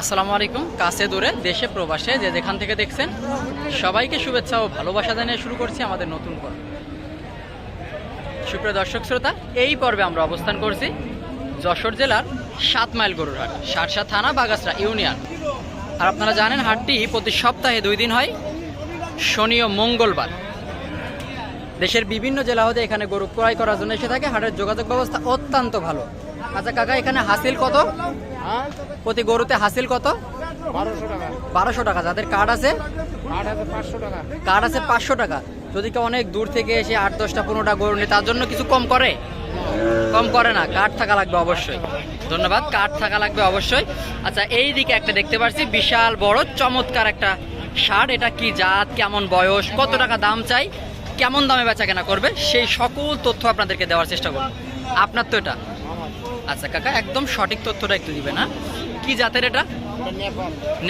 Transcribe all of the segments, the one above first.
আসসালামু আলাইকুম, কাছে দূরে, দেশে প্রবাসে, যে যেখান থেকে দেখছেন, সবাইকে শুভেচ্ছা ও ভালোবাসা জানিয়ে শুরু করছি আমাদের নতুন পর্ব। সুপ্রিয় দর্শক শ্রোতা, এই পর্বে আমরা অবস্থান করছি যশোর জেলার সাত মাইল গরুর হাট সারসা থানা বাগাসরা ইউনিয়ন। আর আপনারা জানেন, হাটটি প্রতি সপ্তাহে দুই দিন হয়, শনি ও মঙ্গলবার। দেশের বিভিন্ন জেলা হতে এখানে গরু ক্রয় করার জন্য এসে থাকে, হাটের যোগাযোগ ব্যবস্থা অত্যন্ত ভালো। আচ্ছা কাকা, এখানে হাসিল কত? প্রতি গরুতে হাসিল কত? বারোশো টাকা। যাদের কার্ড আছে? কার্ড আছে পাঁচশো টাকা। যদি কেউ অনেক দূর থেকে এসে আট, দশটা, পনেরোটা গরু নেই তার জন্য কিছু কম করে? কম করে না। কার্ড থাকা লাগবে অবশ্যই। ধন্যবাদ। কার্ড থাকা লাগবে অবশ্যই। আচ্ছা এই দিকে একটা দেখতে পাচ্ছি বিশাল বড়, চমৎকার একটা শার্ট এটা কি জাত? কেমন বয়স? কত টাকা দাম চাই? কেমন দামে বেচা কেনা করবে? সেই সকল তথ্য আপনাদেরকে দেওয়ার চেষ্টা করব। আপনার তো এটা। আচ্ছা কাকা একদম সঠিক তথ্যটা একটু দিবে না। কি জাতের এটা?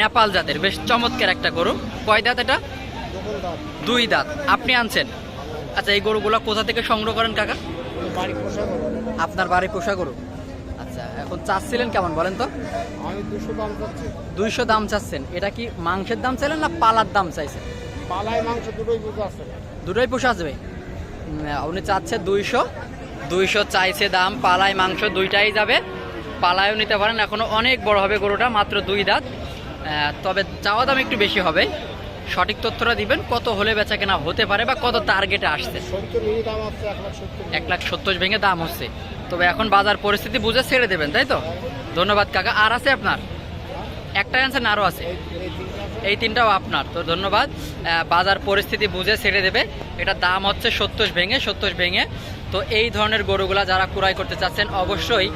নেপাল। জাতের বেশ চমৎকার একটা গরু। কয় দাঁত এটা? দুই দাঁত। আপনি আনছেন? আচ্ছা এই গরুগুলো কোথা থেকে সংগ্রহ করেন কাকা? আপনার বাড়ি পোষা গরু? আচ্ছা এখন চাচ্ছিলেন কেমন বলেন তো? আমি দুশো দাম চাচ্ছি। দুইশো দাম চাচ্ছেন। এটা কি মাংসের দাম চাইলেন না পালার দাম চাইছেন? মাংস দুটোই আছে। দুটোই পোষা আসবে উনি চাচ্ছে দুইশো। দুইশো চাইছে দাম পালায় মাংস দুইটাই যাবে। পালায়ও নিতে পারেন, এখনও অনেক বড় হবে গরুটা, মাত্র দুই দাঁত। তবে চাওয়া দাম একটু বেশি হবে। সঠিক তথ্যটা দিবেন, কত হলে বেচা কেনা হতে পারে বা কত টার্গেটে আসছে। এক লাখ সত্তর ভেঙে দাম হচ্ছে। তবে এখন বাজার পরিস্থিতি বুঝে ছেড়ে দেবেন, তাই তো? ধন্যবাদ কাকা। আর আছে আপনার? একটা অ্যান্সার আরও আছে? এই তিনটাও আপনার, তো ধন্যবাদ। বাজার পরিস্থিতি বুঝে ছেড়ে দেবে। এটা দাম হচ্ছে সত্তর ভেঙে সত্তর ভেঙে তো এই ধরনের গরুগুলা যারা কুড়াই করতে চাচ্ছেন অবশ্যই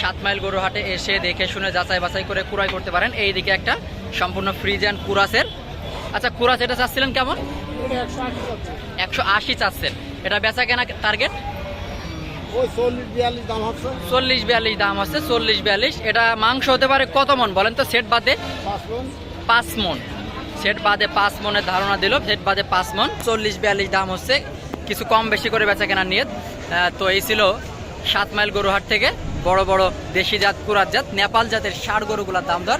সাত মাইল গরু হাটে এসে দেখে শুনে যাচাই বাছাই করে কুড়াই করতে পারেন। এই দিকে একটা সম্পূর্ণ ফ্রিজ অ্যান্ড কুরাসের। আচ্ছা কুরাস এটা চাচ্ছিলেন কেমন? একশো আশি চাচ্ছেন। এটা বেচা কেনা টার্গেট চল্লিশ বিয়াল্লিশ দাম আছে চল্লিশ বিয়াল্লিশ এটা মাংস হতে পারে কত মন? বলেন তো সেট বাদে পাঁচ মন। সেট বাদে পাঁচ মনের ধারণা দিল সেট বাদে পাঁচ মন। চল্লিশ বিয়াল্লিশ দাম হচ্ছে। কিছু কম বেশি করে বেচা কেনার নিয়ত তো এই ছিল সাত মাইল গরুহাট থেকে বড় বড় দেশি জাত, কুরাত জাত, নেপাল জাতের ষাড় গরুগুলোর দাম দর।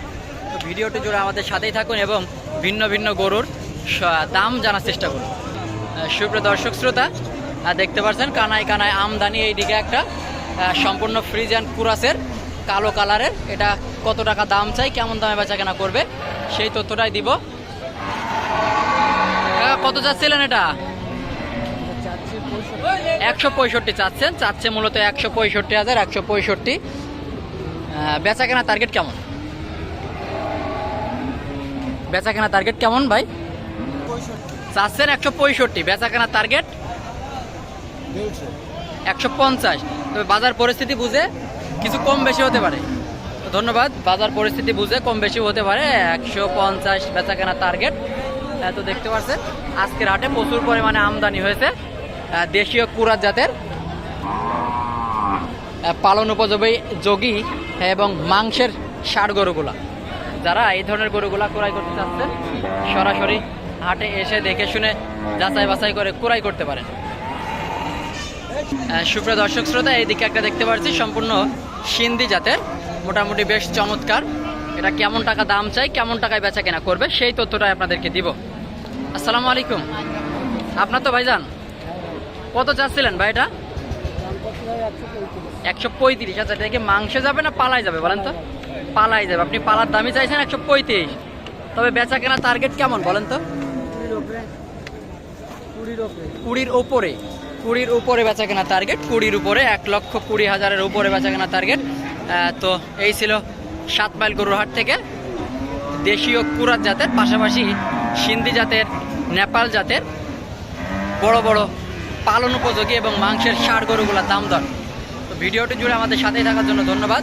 ভিডিওটি জুড়ে আমাদের সাথেই থাকুন এবং ভিন্ন ভিন্ন গরুর দাম জানার চেষ্টা করুন। সুপ্রিয় দর্শক শ্রোতা দেখতে পাচ্ছেন কানায় কানায় আমদানি এইদিকে একটা সম্পূর্ণ ফ্রিজ অ্যান্ড কুরাসের কালো কালারের। এটা কত টাকা দাম চাই, কেমন দামে বেচা কেনা করবে, সেই তথ্যটাই দিব। কত চাচ্ছিলেন এটা? একশো পঁয়ষট্টি চাচ্ছেন, চাচ্ছে মূলত একশো পঁয়ষট্টি হাজার, একশো পঁয়ষট্টি। বেচা কেনা টার্গেট কেমন? বেচা কেনা টার্গেট কেমন ভাই? চাচ্ছেন একশো পঁয়ষট্টি বেচা কেনা টার্গেট একশো পঞ্চাশ। তবে বাজার পরিস্থিতি বুঝে কিছু কম বেশি হতে পারে। ধন্যবাদ, বাজার পরিস্থিতি বুঝে কম বেশি হতে পারে একশো পঞ্চাশ বেচা কেনা টার্গেট তো দেখতে পাচ্ছেন আজকের হাটে প্রচুর পরিমাণে আমদানি হয়েছে। দেশীয় কুরাত জাতের পালন উপযোগী যোগী এবং মাংসের ষাড় গরুগুলা। যারা এই ধরনের গরুগুলা ক্রয় করতে চাচ্ছেন সরাসরি হাটে এসে দেখে শুনে যাচাই বাছাই করে ক্রয় করতে পারেন। সুপ্রিয় দর্শক শ্রোতা, এইদিকে একটা দেখতে পাচ্ছি, সম্পূর্ণ সিন্ধি জাতের, মোটামুটি বেশ চমৎকার। এটা কেমন টাকা দাম চাই, কেমন টাকায় বেচা কেনা করবে, সেই তথ্যটাই আপনাদেরকে দিব। আসসালামু আলাইকুম। আপনার তো ভাইজান কত চাচ্ছিলেন ভাই এটা? একশো পঁয়ত্রিশ। আচ্ছা এটা কি মাংস যাবে না পালাই যাবে বলেন তো? পালাই যাবে। আপনি পালার দামই চাইছেন একশো পঁয়ত্রিশ। তবে বেচা কেনা টার্গেট কেমন বলেন তো? কুড়ির ওপরে কুড়ির উপরে বেচা কেনা টার্গেট কুড়ির উপরে, এক লক্ষ কুড়ি হাজারের উপরে বেচা কেনা টার্গেট তো এই ছিল সাত মাইল গরুরহাট থেকে। দেশীয় কুরাত জাতের, পাশাপাশি সিন্ধি জাতের, নেপাল জাতের, বড় বড় পালন উপযোগী এবং মাংসের সার গরুগুলোর দাম দর। তো ভিডিওটি জুড়ে আমাদের সাথেই থাকার জন্য ধন্যবাদ।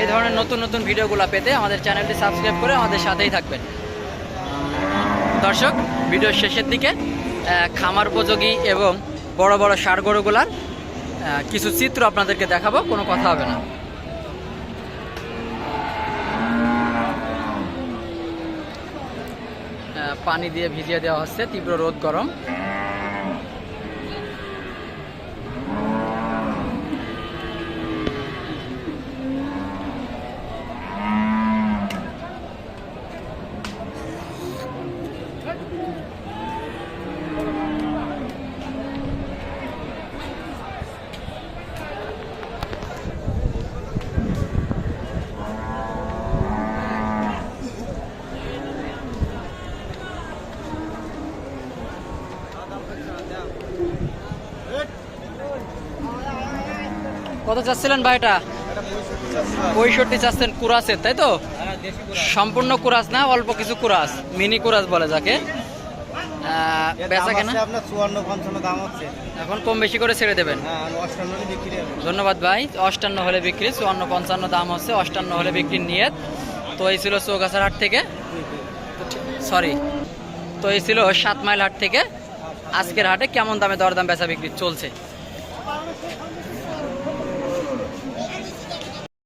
এই ধরনের নতুন নতুন ভিডিওগুলো পেতে আমাদের চ্যানেলটি সাবস্ক্রাইব করে আমাদের সাথেই থাকবেন। দর্শক, ভিডিওর শেষের দিকে খামার উপযোগী এবং বড় বড় সার গরুগুলার কিছু চিত্র আপনাদেরকে দেখাবো, কোনো কথা হবে না। পানি দিয়ে ভিজিয়ে দেওয়া হচ্ছে, তীব্র রোদ গরম। কত চাচ্ছিলেন ভাই এটা পঁয়ষট্টি চাচ্ছেন কুরাসের তাই তো? সম্পূর্ণ কুরাস না অল্প কিছু কুরাস মিনি কুরাস বলে যাকে। বেচা কেনা? এখন কম বেশি করে ছেড়ে দেবেন। হ্যাঁ ধন্যবাদ ভাই অষ্টান্ন হলে বিক্রি চুয়ান্ন পঞ্চান্ন দাম হচ্ছে অষ্টান্ন হলে বিক্রির নিয়ত। তো এই ছিল চৌগাছার হাট থেকে। সরি তো এই ছিল সাত মাইল হাট থেকে। আজকের হাটে কেমন দামে দরদাম বেচা বিক্রি চলছে?